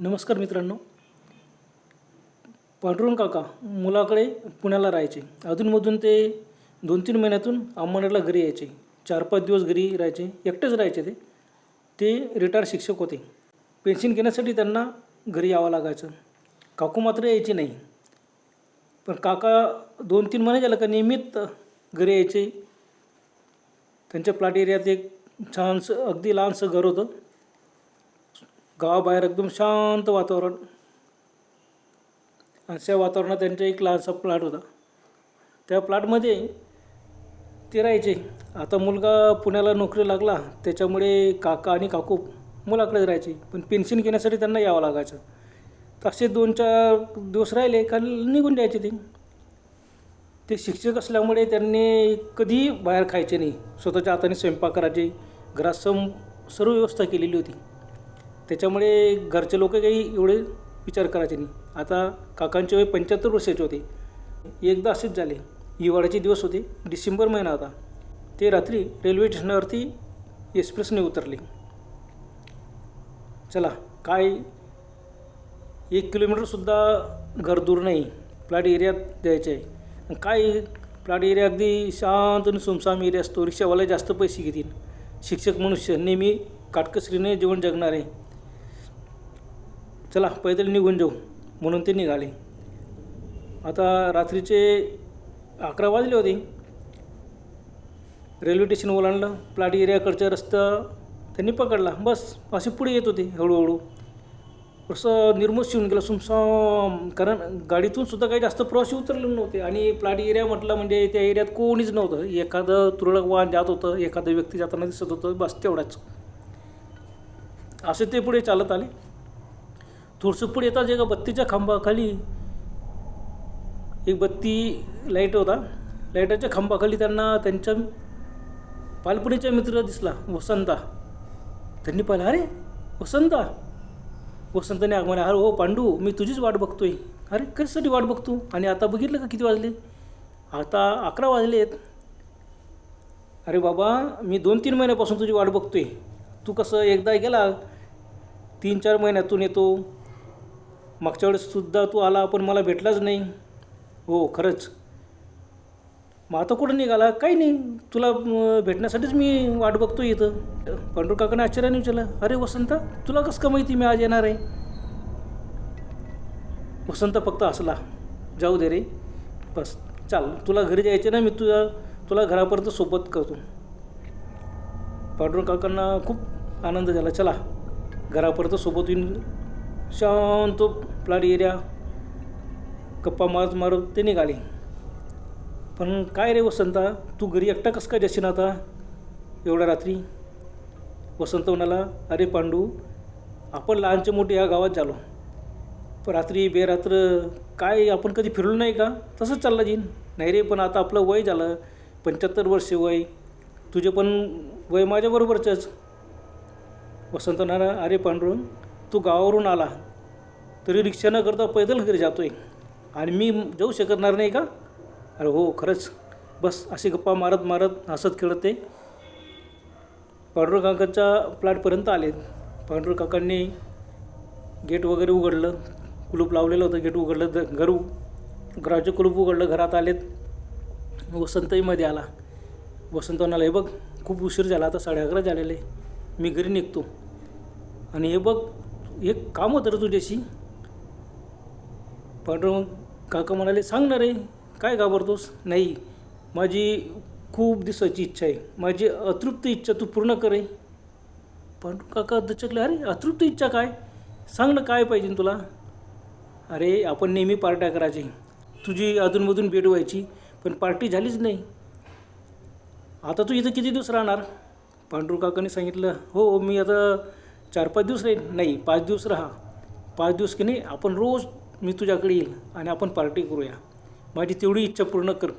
नमस्कार मित्रांनो. पांडुरंग काका मुलाकडे पुण्याला राहायचे. अधूनमधून ते दोन तीन महिन्यातून अंमनेरला घरी यायचे. चार पाच दिवस घरी राहायचे. एकटेच राहायचे ते. ते रिटायर शिक्षक होते. पेन्शन घेण्यासाठी त्यांना घरी यावं लागायचं. काकू मात्र यायचे नाही. पण काका दोन तीन महिने झालं का नियमित घरी यायचे. त्यांच्या प्लॉट एरियात एक छानसं अगदी लहानसं घर होतं. गावाबाहेर एकदम शांत वातावरण. अशा वातावरणात त्यांचा एक लहानसा प्लॉट होता. त्या प्लॉटमध्ये ते राहायचे. आता मुलगा पुण्याला नोकरी लागला त्याच्यामुळे काका आणि काकू मुलाकडेच राहायचे. पण पेन्शन घेण्यासाठी त्यांना यावं लागायचं. तर असे दोन चार दिवस राहिले का निघून जायचे ते. ते शिक्षक असल्यामुळे त्यांनी कधी बाहेर खायचे नाही. स्वतःच्या हाताने स्वयंपाक करायचे. घरात सम सर्व व्यवस्था केलेली होती. त्याच्यामुळे घरचे लोक काही एवढे विचार करायचे नाही. आता काकांचे वय पंच्याहत्तर वर्षाचे होते. एकदा असेच झाले. हिवाळ्याचे दिवस होते. डिसेंबर महिना होता. ते रात्री रेल्वे स्टेशनावरती एक्सप्रेसने उतरले. चला काय? एक किलोमीटरसुद्धा घर दूर नाही. प्लॅट एरियात जायचं आहे. काय? प्लॅट एरिया अगदी शांत आणि सुमसाम एरिया असतो. रिक्षावाले जास्त पैसे घेतील. शिक्षक मनुष्य नेहमी काटकसरीने जीवन जगणार. आहे चला पैदल निघून जाऊ. म्हणून ते निघाले. आता रात्रीचे अकरा वाजले होते. रेल्वे स्टेशन ओलांडलं. प्लॅट एरियाकडचा रस्ता त्यांनी पकडला. बस असे पुढे येत होते हळूहळू. असं निर्मोष येऊन गेलं सुमसाम. कारण गाडीतून सुद्धा काही जास्त प्रवासी उतरले नव्हते. आणि प्लॅट एरिया म्हटलं म्हणजे त्या एरियात कोणीच नव्हतं. एखादं तुरळक वाहन जात होतं एखादं व्यक्ती जाताना दिसत होतं. बस तेवढाच. असे ते पुढे चालत आले. थोडंसं पुढे येताच एका बत्तीच्या खांबाखाली एक बत्ती लाइट होता. लाईटाच्या खांबाखाली त्यांना त्यांच्या पालपणीचा मित्र दिसला वसंता. त्यांनी पाहिलं अरे वसंता. वसंताने आग अरे हो पांडू मी तुझीच वाट बघतोय. अरे कशासाठी वाट बघतो? आणि आता बघितलं का किती वाजले? आता अकरा वाजले आहेत. अरे बाबा मी दोन तीन महिन्यापासून तुझी वाट बघतोय. तू कसं एकदा गेला तीन चार महिन्यातून येतो. मागच्या वेळेससुद्धा तू आला पण मला भेटलाच नाही. हो खरंच. मग आता कुठं निघाला? काही नाही. तुला भेटण्यासाठीच मी वाट बघतो इथं. पांडुर काकाने आश्चर्याने विचारलं अरे वसंत तुला कसं का माहिती मी आज येणार आहे? वसंत फक्त असला जाऊ दे रे. बस चाल. तुला घरी जायचे ना मी तुझ्या तुला घरापर्यंत सोबत करतो. पांडुरंग काकांना खूप आनंद झाला. चला घरापर्यंत सोबत येऊन शांत प्लॅट एरिया गप्पा मारत मारत ते निघाले. पण काय रे वसंता तू घरी एकटा कसं काय जशीन आता? एवढ्या रात्री? वसंत म्हणाला अरे पांडू आपण लहानचे मोठे या गावात झालो. पण रात्री बेरात्र काय आपण कधी फिरलो नाही का? तसंच चाललं जीन. नाही रे पण आता आपलं वय झालं पंच्याहत्तर वर्षे वय. तुझे पण वय माझ्याबरोबरचंच वसंत म्हणाला अरे पांडुरंग तू गावावरून आला तरी रिक्षा न करता पैदल घरी जातो आहे आणि मी जाऊ शकणार नाही का? अरे हो खरंच. बस असे गप्पा मारत मारत हसत खेळत ते पांडुरंग काकांच्या प्लॅटपर्यंत आले. पांडुरंग काकांनी गेट वगैरे उघडलं. कुलूप लावलेलं होतं गेट उघडलं. द घर घराचे घराचं कुलूप उघडलं घरात आलेत. वसंतही मध्ये आला. वसंत म्हणाला हे बघ खूप उशीर झाला आता साडे अकरा झालेले. मी घरी निघतो. आणि हे बघ एक काम होतं रे तुझ्याशी. पांडुरंग काका म्हणाले सांगणार आहे रे काय घाबरतोस? नाही माझी खूप दिवसाची इच्छा आहे. माझी अतृप्त इच्छा तू पूर्ण करे पांडुरंग काका दचकले अरे अतृप्त इच्छा काय? सांग ना काय पाहिजे तुला? अरे आपण नेहमी पार्ट्या करायची. तुझी अधूनमधून भेट व्हायची पण पार्टी झालीच नाही. आता तू इथं किती दिवस राहणार? पांडुरंग काकाने सांगितलं हो मी आता चार पाच दिवस राहील. नाही पाच दिवस राहा. पाच दिवस की नाही आपण रोज मी तुझ्याकडे येईल आणि आपण पार्टी करूया. माझी तेवढी इच्छा पूर्ण कर.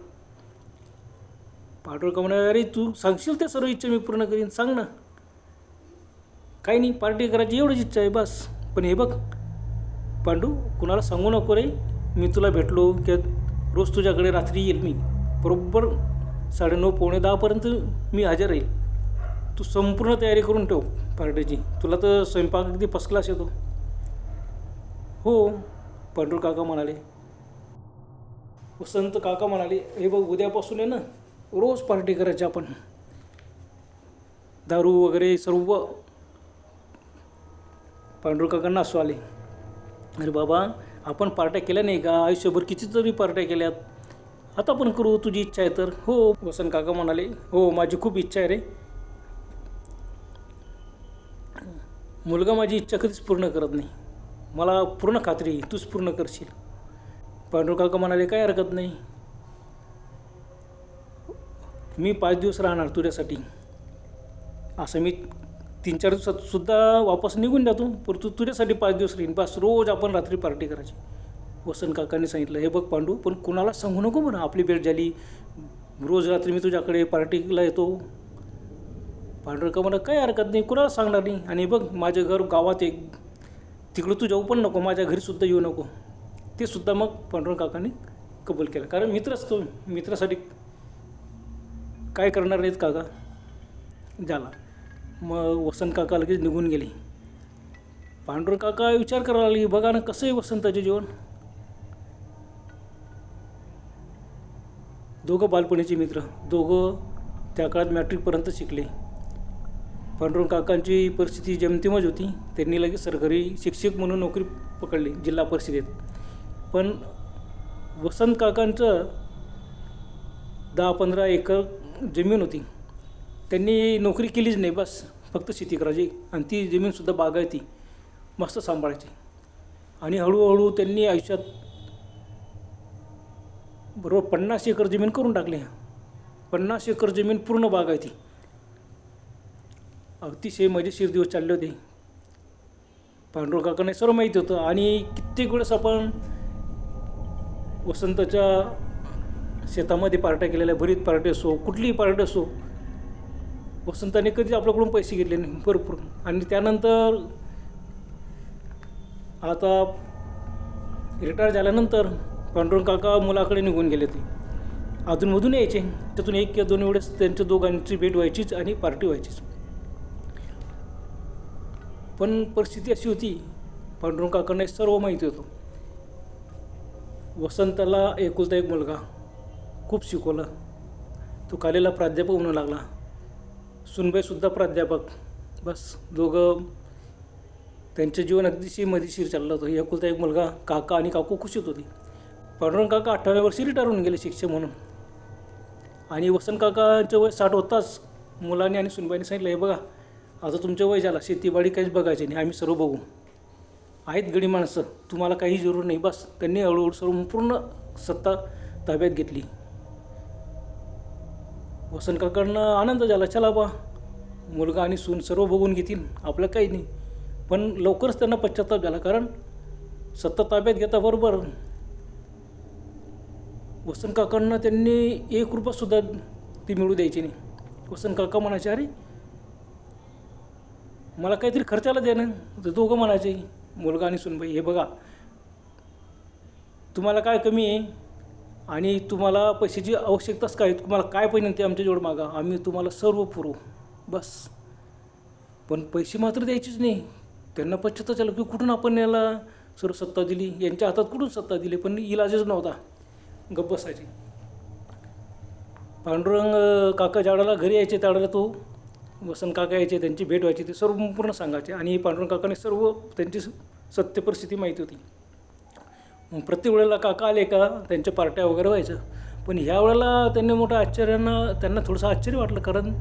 पांडुरंग का म्हणाले अरे तू सांगशील त्या सर्व इच्छा मी पूर्ण करीन? सांग ना. काही नाही पार्टी करायची एवढीच इच्छा आहे बस. पण हे बघ पांडू कुणाला सांगू नको रे. मी तुला भेटलो की रोज तुझ्याकडे रात्री येईल मी. बरोबर साडेनऊ पावणे दहापर्यंत मी हजर राहील. तू संपूर्ण तयारी करून ठेव पार्टीची. तुला तर स्वयंपाक अगदी फर्स्ट क्लास येतो. हो पांडुर काका म्हणाले. वसंत काका म्हणाले हे बघ उद्यापासून आहे ना रोज पार्टी करायची आपण. दारू वगैरे सर्व पांडुर काकांना असू आले. अरे बाबा आपण पार्ट्या केल्या नाही का? आयुष्यभर कितीतरी पार्ट्या केल्यात. आता पण करू तुझी इच्छा आहे तर. हो वसंत काका म्हणाले. हो माझी खूप इच्छा आहे रे. मुलगा माझी इच्छा कधीच पूर्ण करत नाही. मला पूर्ण खात्री तूच पूर्ण करशील. पांडुर काका म्हणाले काय हरकत नाही. मी पाच दिवस राहणार तुझ्यासाठी. असं मी तीन चार दिवसात सुद्धा वापस निघून जातो परंतु तुझ्यासाठी पाच दिवस राहीन. बस रोज आपण रात्री पार्टी करायची. वसंत काकांनी सांगितलं हे बघ पांडू पण कुणाला सांगू नको म्हणा. आपली भेट झाली. रोज रात्री मी तुझ्याकडे पार्टीला येतो. पांढरका म्हणा काही हरकत नाही कुणाला सांगणार नाही. आणि बघ माझं घर गावात एक तिकडं तू जाऊ पण नको माझ्या घरीसुद्धा येऊ नको. ते सुद्धा मग पांडुरंग काकांनी कबूल केलं. कारण मित्रच तो मित्रासाठी काय करणार नाहीत काका? झाला. मग वसंत काका लगेच निघून गेले. पांडुरंग काका विचार करायला लागले बघा ना कसं आहे वसंताचे जीवन दोघं बालपणीचे मित्र. दोघं त्या काळात मॅट्रिकपर्यंत शिकले. पांडुरंग काकांची परिस्थिती जेमतेमच होती त्यांनी लगेच सरकारी शिक्षक म्हणून नोकरी पकडली जिल्हा परिषदेत. पण वसंत काकांचं दहा पंधरा एकर जमीन होती. त्यांनी नोकरी केलीच नाही बस फक्त शेती करायची आणि ती जमीनसुद्धा बागायती मस्त सांभाळायची. आणि हळूहळू त्यांनी आयुष्यात बरोबर पन्नास एकर जमीन करून टाकली. पन्नास एकर जमीन पूर्ण बागायती. अतिशय मजेशीर दिवस चालले होते. पांडुरंग काकांना सर्व माहिती होतं. आणि कित्येक वेळेस आपण वसंताच्या शेतामध्ये पार्ट्या केलेल्या भरीत पार्टी असो कुठलीही पार्टी असो वसंताने कधीच आपल्याकडून पैसे घेतले नाही भरपूर. आणि त्यानंतर आता रिटायर झाल्यानंतर पांडुरंग काका मुलाकडे निघून गेले ते अधूनमधून यायचे. त्यातून एक किंवा दोन वेळेस त्यांच्या दोघांची भेट व्हायचीच आणि पार्टी व्हायचीच. पण परिस्थिती अशी होती पांडुरंग काकांना सर्व माहिती होतं. वसंताला एकुलता एक मुलगा खूप शिकवलं. तो कालेला प्राध्यापक म्हणू लागला. सुनबाईसुद्धा प्राध्यापक. बस दोघं त्यांचं जीवन अगदीशी मधीशीर चाललं होतं. एकुलता एक मुलगा काका आणि काकू खुशीत होती. पांडुरंग काका अठ्ठाव्या वर्षी रिटायर होऊन गेले शिक्षक म्हणून. आणि वसंत काकांचं वय साठ होताच मुलांनी आणि सुनबाईने सांगितलं हे बघा आता तुमच्या वय झाला शेतीबाडी काहीच बघायची नाही आम्ही सर्व बघू. आहेत गडी माणसं तुम्हाला काही जरूर नाही बस. त्यांनी हळूहळू सर्व पूर्ण सत्ता ताब्यात घेतली. वसंत काकांना आनंद झाला चला बा. मुलगा आणि सून सर्व बघून घेतील आपलं काही नाही. पण लवकरच त्यांना पश्चाताप झाला कारण सत्ता ताब्यात घेता बरोबर. वसंत काकांना त्यांनी एक रुपयासुद्धा ती मिळू द्यायची नाही. वसंत काका म्हणायचे अरे मला काहीतरी खर्चाला दे ना. तर दोघं म्हणायचे मुलगा आणि सुनबाई हे बघा. तुम्हाला काय कमी आहे? आणि तुम्हाला पैशाची आवश्यकताच काय? तुम्हाला काय पाहिजे ते आमच्याजवळ मागा. आम्ही तुम्हाला सर्व पुरवू. बस. पण पैसे मात्र द्यायचेच नाही. त्यांना पश्चाताप झालं की कुठून आपण याला सर्व सत्ता दिली? यांच्या हातात कुठून सत्ता दिली? पण इलाजच नव्हता. गप्प बसायची. पांडुरंग काका ज्यावेळेला घरी यायचे त्यावेळेला तो वसंत काका यायचे त्यांची भेट व्हायची ते सर्व पूर्ण सांगायचे. आणि पांडुरंग काकाने सर्व त्यांची स- सत्य परिस्थिती माहिती होती. मग प्रत्येक वेळेला काका आले का त्यांच्या पार्ट्या वगैरे व्हायचं पण ह्या वेळेला त्यांनी मोठं आश्चर्यानं त्यांना थोडंसं आश्चर्य वाटलं. कारण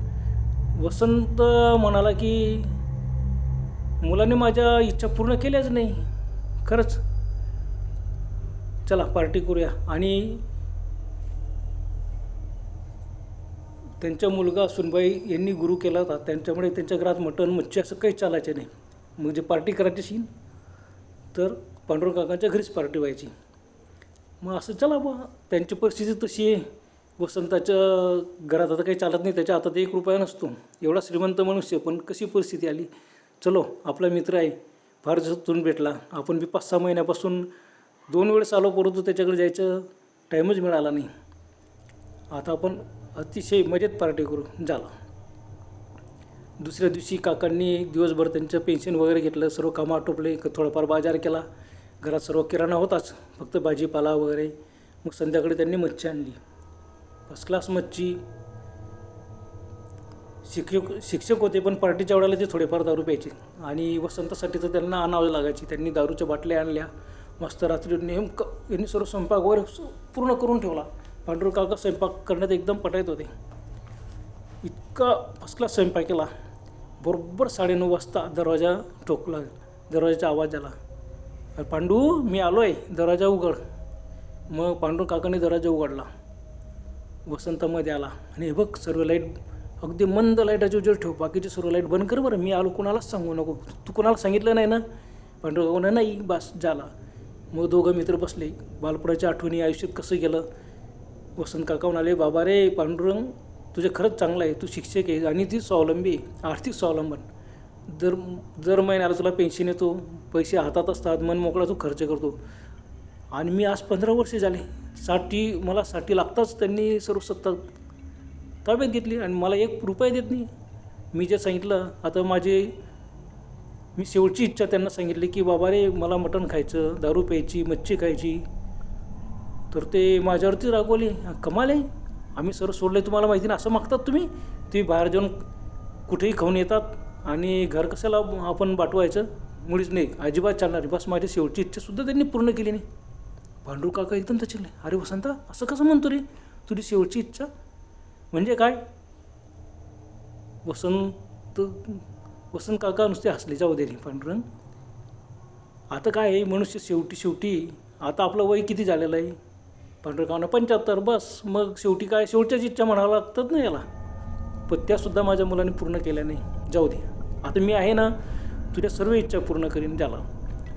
वसंत म्हणाला की मुलाने माझ्या इच्छा पूर्ण केल्याच नाही. खरंच. चला पार्टी करूया. आणि त्यांचा मुलगा सुनबाई यांनी गुरु केला होता. त्यांच्यामुळे त्यांच्या घरात मटण मच्छी असं काही चालायचं नाही. मग जे पार्टी करायची शीन तर पांडुरंग काकांच्या घरीच पार्टी व्हायची. मग असं चला बा त्यांची परिस्थिती तशी आहे. वसंताच्या घरात आता काही चालत नाही त्याच्या हातात एक रुपया नसतो. एवढा श्रीमंत मनुष्य पण कशी परिस्थिती आली? चलो आपला मित्र आहे फार दिवसातून भेटला. आपण बी पाच सहा महिन्यापासून दोन वेळेस आलो परंतु त्याच्याकडे जायचं टाईमच मिळाला नाही. आता आपण अतिशय मजेत पार्टी करू झालं. दुसऱ्या दिवशी काकांनी दिवसभर त्यांचं पेन्शन वगैरे घेतलं सर्व कामं आटोपले थोडंफार बाजार केला. घरात सर्व किराणा होताच फक्त भाजीपाला वगैरे. मग संध्याकाळी त्यांनी मच्छी आणली. फर्स्ट क्लास मच्छी. शिक्षक शिक्षक होते पण पार्टीच्या वेळेला ते थोडेफार दारू प्यायचे. आणि वसंतासाठी तर त्यांना आणावं लागायची. त्यांनी दारूच्या बाटल्या आणल्या. मस्त रात्री नेमकं यांनी सर्व स्वयंपाक वगैरे पूर्ण करून ठेवला. पांडुरंग काका स्वयंपाक करण्यात एकदम पटायत होते. इतका फर्स्ट क्लास स्वयंपाक केला. बरोबर साडेनऊ वाजता दरवाजा ठोकला दरवाजाचा आवाज आला. "अरे पांडू मी आलो आहे दरवाजा उघड. मग पांडू काकाने दरवाजा उघडला. वसंतामध्ये आला. आणि हे बघ सर्व लाइट अगदी मंद लाईटाचे उजेड ठेव. बाकीचे सर्व लाइट बंद कर बरं. मी आलो कुणालाच सांगू नको. तू कुणाला सांगितलं नाही ना? पांडू काकाने नाही बस झाला. मग दोघं मित्र बसले. बालपणाच्या आठवणी आयुष्यात कसं गेलं? वसंत काका म्हणाले बाबा रे पांडुरंग तुझे खरंच चांगलं आहे तू शिक्षक आहे आणि ती स्वावलंबी आहे आर्थिक स्वावलंबन. दर दर महिन्याला तुला पेन्शन येतो पैसे हातात असतात मन मोकळा तू खर्च करतो. आणि मी आज पंधरा वर्षे झाले साठी मला साठी लागताच त्यांनी सर्व सत्ता ताब्यात घेतली आणि मला एक रुपया देत नाही. मी जे सांगितलं आता माझे मी शेवटची इच्छा त्यांना सांगितली की बाबा रे मला मटण खायचं दारू प्यायची मच्छी खायची तर ते माझ्यावरती रागवले कमाल आहे. आम्ही सर्व सोडले तुम्हाला माहिती नाही असं मागतात तुम्ही. तुम्ही बाहेर जाऊन कुठेही खाऊन येतात आणि घर कशाला आपण बाटवायचं मुळीच नाही अजिबात चालणार बस माझी शेवटची इच्छासुद्धा त्यांनी पूर्ण केली नाही. पांडू काका एकदम त्याचे अरे वसंता असं कसं म्हणतो रे? तुझी शेवटची इच्छा? म्हणजे काय? वसंत वसंत काका नुसते हसले जाऊ दे रे पांडुरंग. आता काय आहे? मनुष्य शेवटी शेवटी आता आपलं वय किती झालेलं आहे? पांढरकावनं पंच्याहत्तर बस. मग शेवटी काय? शेवटच्याच इच्छा म्हणावं लागतात ना याला. पण त्यासुद्धा माझ्या मुलाने पूर्ण केल्या नाही. जाऊ दे. आता मी आहे ना तुझ्या सर्व इच्छा पूर्ण करीन त्याला.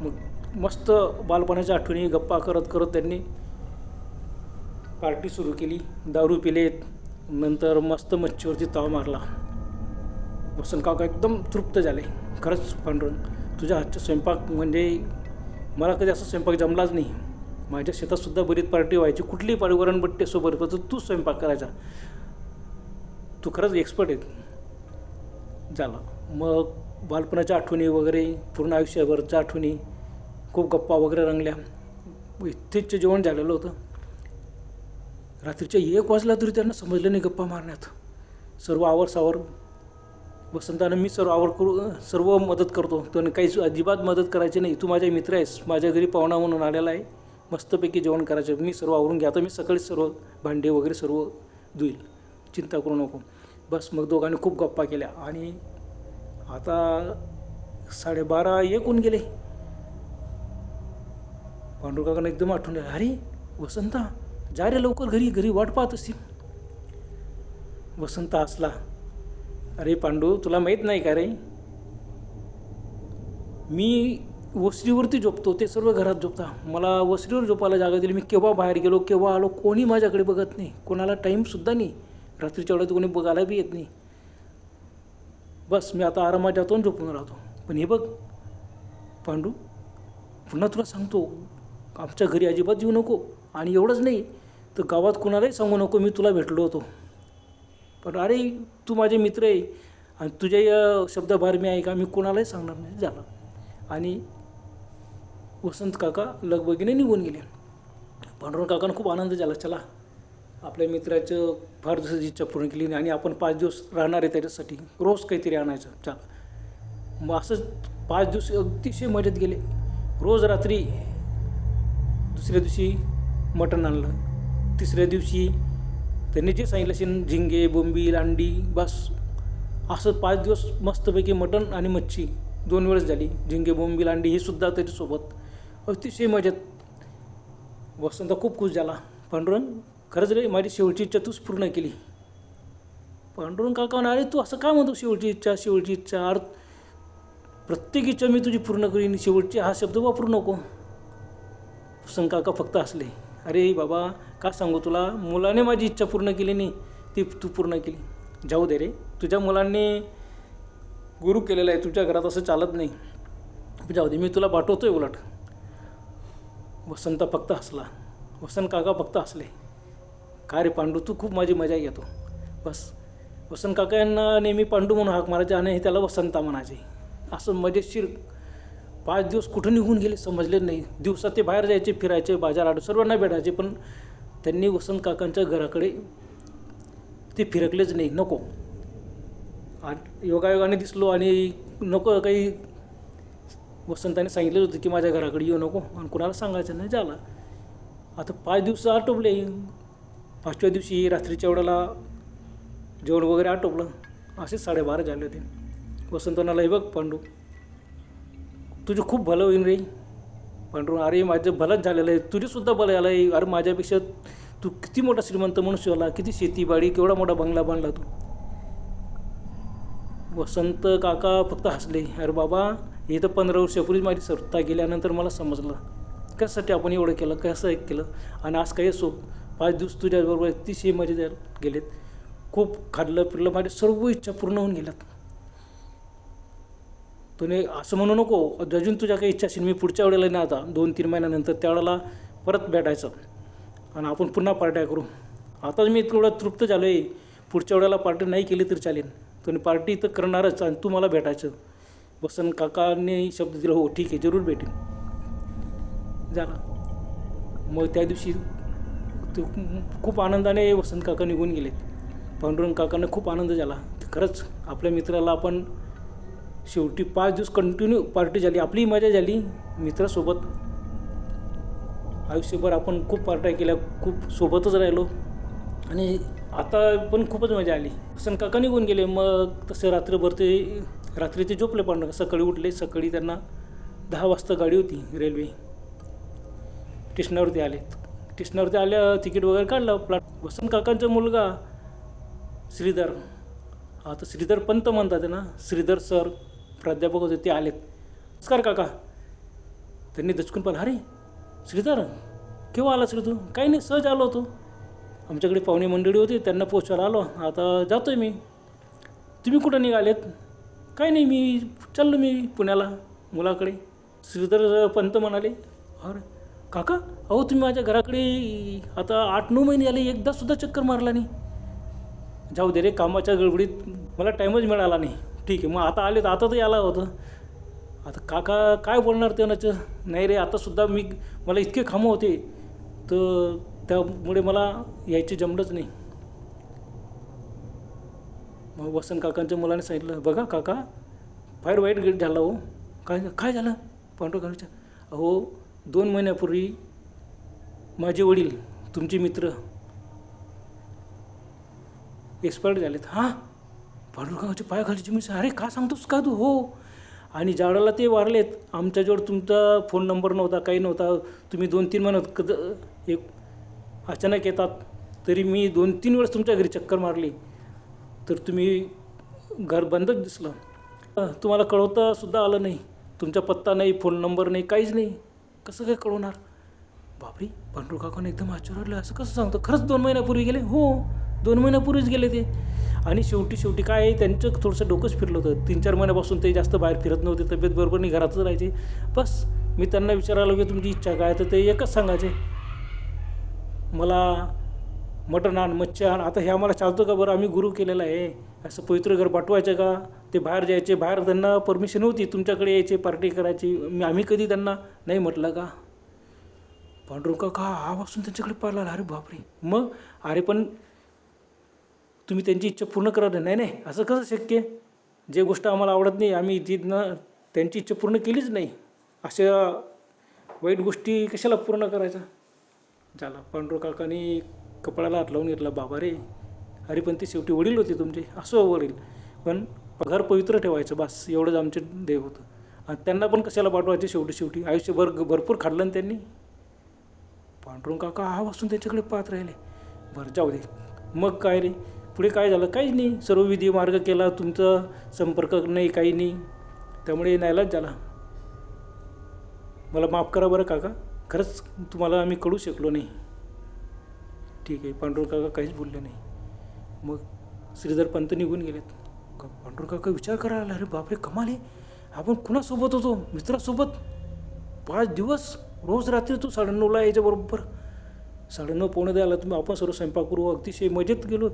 मग मस्त बालपणाच्या आठवणी गप्पा करत करत त्यांनी पार्टी सुरू केली. दारू पिलेत. नंतर मस्त मच्छीवरती ताव मारला. वसंत काका एकदम तृप्त झाले. खरंच पांडुरंग तुझ्या हातचा स्वयंपाक म्हणजे मला कधी असा स्वयंपाक जमलाच नाही. माझ्या शेतातसुद्धा बरीच पार्टी व्हायची. कुठलीही पार्टी वरणबट्टी सोबत तर तू स्वयंपाक करायचा. तू खरंच एक्सपर्ट आहे. झालं. मग बालपणाच्या आठवणी वगैरे पूर्ण आयुष्यभरच्या आठवणी खूप गप्पा वगैरे रंगल्या. इथेच जेवण झालेलं होतं. रात्रीच्या एक वाजला तरी त्यांना समजलं नाही गप्पा मारण्यात. सर्व आवर सावर वसंतानं मी सर्व आवर करू सर्व मदत करतो. पण काहीच अजिबात मदत करायची नाही. तू माझ्या मित्र आहेस. माझ्या घरी पाहुणा म्हणून आलेला आहे. मस्तपैकी जेवण करायचं. मी सर्व आवरून घ्या. आता मी सकाळीच सर्व भांडे वगैरे सर्व धुईल. चिंता करू नको. बस मग दोघांनी खूप गप्पा केल्या. आणि आता साडेबारा एक होऊन गेले. पांडुरकाकांना एकदम आठवून आली, अरे वसंता जा रे लवकर घरी. घरी वाट पाहत असतील वसंत असला अरे पांडू तुला माहीत नाही का रे? मी वसरीवरती झोपतो ते सर्व घरात झोपता. मला वसरीवर झोपायला जागा दिली मी केव्हा बाहेर गेलो केव्हा आलो कोणी माझ्याकडे बघत नाही. कोणाला टाईमसुद्धा नाही. रात्रीच्या वेळेत कोणी बघायला बी येत नाही. बस मी आता आरामात जातो आणि झोपून राहतो. पण हे बघ पांडू पुन्हा तुला सांगतो आमच्या घरी अजिबात येऊ नको. आणि एवढंच नाही तर गावात कोणालाही सांगू नको मी तुला भेटलो होतो. पण अरे तू माझे मित्र आहे. आणि तुझ्या या शब्दाबाहेर मी आहे का? मी कोणालाही सांगणार नाही झालं. आणि वसंत काका लगबगीने निघून गेले. पांडुरंग काकांना खूप आनंद झाला चला आपल्या मित्राचं फार दिवसाची इच्छा पूर्ण केली आणि आपण पाच दिवस राहणार आहे त्याच्यासाठी रोज काहीतरी आणायचं चला. मग असंच पाच दिवस अतिशय मजेत गेले. रोज रात्री दुसऱ्या दिवशी मटण आणलं तिसऱ्या दिवशी त्यांनी जे सांगितलं असेल झिंगे बोंबील अंडी बस असं पाच दिवस मस्तपैकी मटण आणि मच्छी दोन वेळेस झाली. झिंगे बोंबील अंडी हे सुद्धा त्याच्यासोबत अतिशय मजेत वसंत खूप खुश झाला. पांडुरंग खरंच रे माझी शेवटची इच्छा तूच पूर्ण केली. पांडुरंग काका म्हणा अरे तू असं का म्हणतो शेवटची इच्छा शेवटची इच्छा? अर्थ प्रत्येक इच्छा मी तुझी पूर्ण करीन. शेवटची हा शब्द वापरू नको. वसंत काका फक्त हसले. अरे बाबा का सांगू तुला? मुलाने माझी इच्छा पूर्ण केली नाही. ती तू पूर्ण केली. जाऊ दे रे. तुझ्या मुलांनी गुरु केलेला आहे. तुझ्या घरात असं चालत नाही. जाऊ दे मी तुला पाठवतो आहे उलट. वसंत फक्त हसला. वसंत काका फक्त हसले. का रे पांडू तू खूप माझी मजा घेतो. बस. वसंत काका यांना नेहमी पांडू म्हणून हाक मारायचे आणि त्याला वसंता म्हणायचे. असं मजेशीर पाच दिवस कुठं निघून गेले समजले नाही. दिवसात ते बाहेर जायचे फिरायचे बाजार आडू सर्वांना भेटायचे पण त्यांनी वसंत काकांच्या घराकडे ते फिरकलेच नाही. नको. आणि योगायोगाने दिसलो आणि नको काही वसंताने सांगितलं होतं की माझ्या घराकडे येऊ नको आणि कुणाला सांगायचं नाही झालं. आता पाच दिवस आटोपले. पाचव्या दिवशी रात्रीच्या वेळेला जेवण वगैरे आटोपलं असे साडेबारा झाले होते. वसंतनाला हे बघ पांडू तुझं खूप भलं होईन रे. पांडू अरे माझं भलंच झालेलं आहे. तुझेसुद्धा भलं आलं आहे. अरे माझ्यापेक्षा तू किती मोठा श्रीमंत मनुष्य झाला. किती शेतीबाडी केवढा मोठा बंगला बांधला तू. वसंत काका फक्त हसले. अरे बाबा हे तर पंधरा वर्षापूर्वीच माझी सत्ता गेल्यानंतर मला समजलं. कशासाठी आपण एवढं केलं कसं एक केलं? आणि आज काही असो पाच दिवस तुझ्याबरोबर अतिशय माझे गेलेत. खूप खाल्लं फिरलं माझ्या सर्व इच्छा पूर्ण होऊन गेल्यात. तुने असं म्हणू नको अजून तुझ्या काही इच्छा असेल मी पुढच्या वेळेला नाही आता दोन तीन महिन्यानंतर त्यावेळेला परत भेटायचं. आणि आपण पुन्हा पार्ट्या करू. आता मी थोडं तृप्त झालो आहे पुढच्या वेळेला पार्टी नाही केली तरी चालेल. तुम्ही पार्टी तर करणारच आणि तू मला भेटायचं. वसंत काकाने शब्द दिला हो ठीक आहे जरूर भेटेन. झाला. मग त्या दिवशी ते खूप आनंदाने वसंत काका निघून गेलेत. पांडुरंग काकांना खूप आनंद झाला. खरंच आपल्या मित्राला आपण शेवटी पाच दिवस कंटिन्यू पार्टी झाली आपली मजा झाली मित्रासोबत. आयुष्यभर आपण खूप पार्ट्या केल्या खूप सोबतच राहिलो. आणि आता पण खूपच मजा आली. वसंत काका निघून गेले मग तसं रात्रभर ते रात्री ते झोपले पण सकाळी उठले. सकाळी त्यांना दहा वाजता गाडी होती रेल्वे स्टेशनावरती आले. स्टेशनावरती आल्या तिकीट वगैरे काढलं. प्लॅट वसंत काकांचा मुलगा श्रीधर. आता श्रीधर पंत म्हणतात ना श्रीधर सर प्राध्यापक होते ते आलेत. नमस्कार काका. त्यांनी दचकून पाहिलं अरे श्रीधर केव्हा आला श्री तू? काही नाही सहज आलो होतो. आमच्याकडे पाहुणे मंडळी होती त्यांना पोचायला आलो. आता जातो आहे मी. तुम्ही कुठं निघालेत? काही नाही मी चाललो मी पुण्याला मुलाकडे. श्रीधर पंत म्हणाले अरे काका अहो तुम्ही माझ्या घराकडे आता आठ नऊ महिने आले एकदासुद्धा चक्कर मारला नाही. जाऊ दे रे कामाच्या गडबडीत मला टाईमच मिळाला नाही. ठीक आहे मग आता आले तर आता तर यायला होतं. आता काका काय बोलणार तेवढ्याचं नाही रे आतासुद्धा मी मला इतके कामं होते तर त्यामुळे मला यायचे जमलंच नाही. मग वसंत काकांच्या मुलाने सांगितलं बघा काका फार वाईट गेट झाला हो. काय काय झालं? पांडुरंगाच्या अहो दोन महिन्यापूर्वी माझे वडील तुमचे मित्र एक्सपायर्ड झालेत. हां? पांडुरंगाच्या पायाखाली मी अरे का सांगतोस का तू? हो आणि झाडाला ते वारलेत. आमच्याजवळ तुमचा फोन नंबर नव्हता काही नव्हता. तुम्ही दोन तीन महिन्यात कद एक अचानक येतात. तरी मी दोन तीन वेळेस तुमच्या घरी चक्कर मारली. तर तुम्ही घर बंदच दिसलं. तुम्हाला कळवता सुद्धा आलं नाही. तुमचा पत्ता नाही फोन नंबर नाही काहीच नाही. कसं काय कळवणार? बापरी पांडुर काकाने एकदम आश्चर्यलं असं कसं सांगतो? खरंच दोन महिन्यापूर्वी गेले? हो दोन महिन्यापूर्वीच गेले ते. आणि शेवटी शेवटी काय आहे, त्यांचं थोडंसं डोकंच फिरलं होतं. तीन चार महिन्यापासून ते जास्त बाहेर फिरत नव्हते तब्येत बरोबर नाही घरातच राहायचे. बस मी त्यांना विचारायला की तुमची इच्छा काय? तर ते एकच सांगायचे. मला मटण आण मच्छी आण आता हे आम्हाला चालतं का बरं? आम्ही गुरु केलेलं आहे. असं पवित्र घर पाठवायचं का? ते बाहेर जायचे. बाहेर त्यांना परमिशन होती तुमच्याकडे यायचे पार्टी करायची. मी आम्ही कधी त्यांना नाही म्हटलं का? पांडुरंग का का हा वाचून त्यांच्याकडे पाहिला अरे बापरे. मग? अरे पण तुम्ही त्यांची इच्छा पूर्ण करा नाही नाही. असं कसं शक्य? आहे? जे गोष्ट आम्हाला आवडत नाही आम्ही तिथनं त्यांची इच्छा पूर्ण केलीच नाही. अशा वाईट गोष्टी कशाला पूर्ण करायचा? झाला. पांडुर काकानी कपाळाला हात लावून घेतला बाबा रे अरे पण ते शेवटी वडील होते तुमचे असो वडील. पण पगार पवित्र ठेवायचं बस एवढंच आमचे देव होतं. आणि त्यांना पण कशाला पाठवायचे शेवटी शेवटी? आयुष्यभर भरपूर खाल्लं ना त्यांनी? पांडुरंग काका हा वाचून त्याच्याकडे पाहत राहिले. बरं जाऊ दे. मग काय रे? पुढे काय झालं? काहीच नाही. सर्व विधी मार्ग केला तुमचा संपर्क नाही काही नाही. त्यामुळे नाहीलाच झाला. मला माफ करा बरं काका. खरंच तुम्हाला आम्ही कळू शकलो नाही. ठीक आहे. पांडुर काका काहीच बोलले नाही. मग श्रीधर पंत निघून गेलेत. पांडुर काका विचार करायला लागला अरे बापरे कमाल आहे. आपण कुणासोबत होतो? मित्रासोबत? पाच दिवस रोज रात्री तू साडेनऊला यायच्या बरोबर. साडेनऊ पावणे द्यायला तुम्ही आपण सर्व स्वयंपाक करू. अतिशय मजेत गेलो.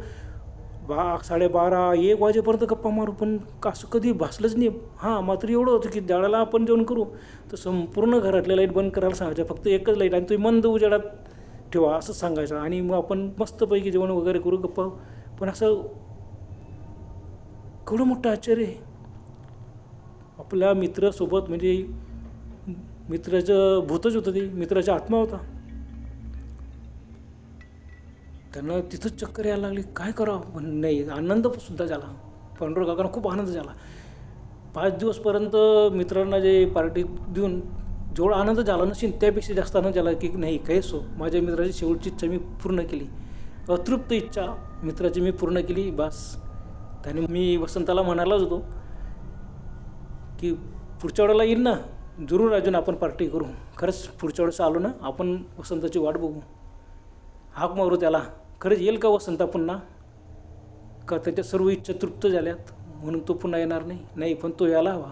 बा साडेबारा एक वाजेपर्यंत गप्पा मारू पण असं कधी भासलंच नाही. हां मात्र एवढं होतं की दाडाला आपण जेवण करू. तर संपूर्ण घरातल्या लाइट बंद करायला सांगायचं. फक्त एकच लाइट आणि तुम्ही मंद उजेडात ठेवा असं सांगायचं. आणि मग आपण मस्तपैकी जेवण वगैरे करू गप्पा. पण असं केवढं मोठं आश्चर्य आहे. आपल्या मित्रासोबत म्हणजे मित्राचं भूतच होतं ते. मित्राचा आत्मा होता. त्यांना तिथंच चक्कर यायला लागली. काय करावं? पण नाही आनंद सुद्धा झाला. पांडुरंग काकांना खूप आनंद झाला. पाच दिवसपर्यंत मित्रांना जे पार्टी देऊन जेवढा आनंद झाला नसेल त्यापेक्षा जास्त आनंद झाला की नाही काही सो माझ्या मित्राची शेवटची इच्छा मी पूर्ण केली. अतृप्त इच्छा मित्राची मी पूर्ण केली बस. त्याने मी वसंताला म्हणालाच होतो की पुढच्या वेळेला येईल ना जरूर अजून आपण पार्टी करू. खरंच पुढच्या वेळेस आलो ना आपण वसंताची वाट बघू. हाक मारू त्याला. खरंच येईल का वसंता पुन्हा? का त्याच्या सर्व इच्छा तृप्त झाल्यात म्हणून तो पुन्हा येणार नाही? नाही पण तो यायला हवा.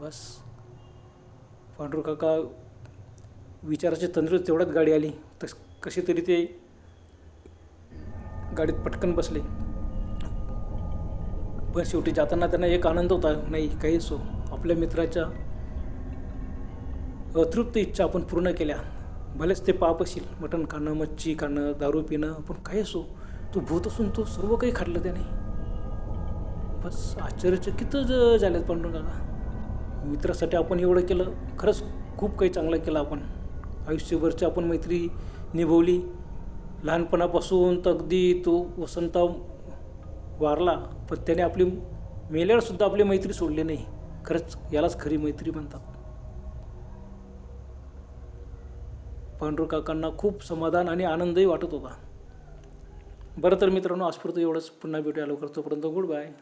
बस. पांडुर काका विचाराचे तंत्र तेवढ्यात गाडी आली. तस कशी तरी ते गाडीत पटकन बसले. पण शेवटी जाताना त्यांना एक आनंद होता नाही काही सो आपल्या मित्राच्या अतृप्त इच्छा आपण पूर्ण केल्या. भलेच ते पाप असेल. मटण खाणं मच्छी खाणं दारू पिणं पण काय असो. तो भूत असून तो सर्व काही खाल्लं त्याने. बस आश्चर्यचकित झाल्यात झालेत पांडुरंगाला मित्रासाठी आपण एवढं केलं खरंच खूप काही चांगलं केलं आपण. आयुष्यभरची आपण मैत्री निभवली. लहानपणापासून तर अगदी तो वसंत वारला पण त्याने आपली मेल्यावरसुद्धा आपली मैत्री सोडली नाही. खरंच यालाच खरी मैत्री म्हणतात. पांडुर काकांना खूप समाधान आणि आनंदही वाटत होता. बरं तर मित्रांनो आजपर्यंत एवढंच. पुन्हा भेटूया लवकर तोपर्यंत गुड बाय.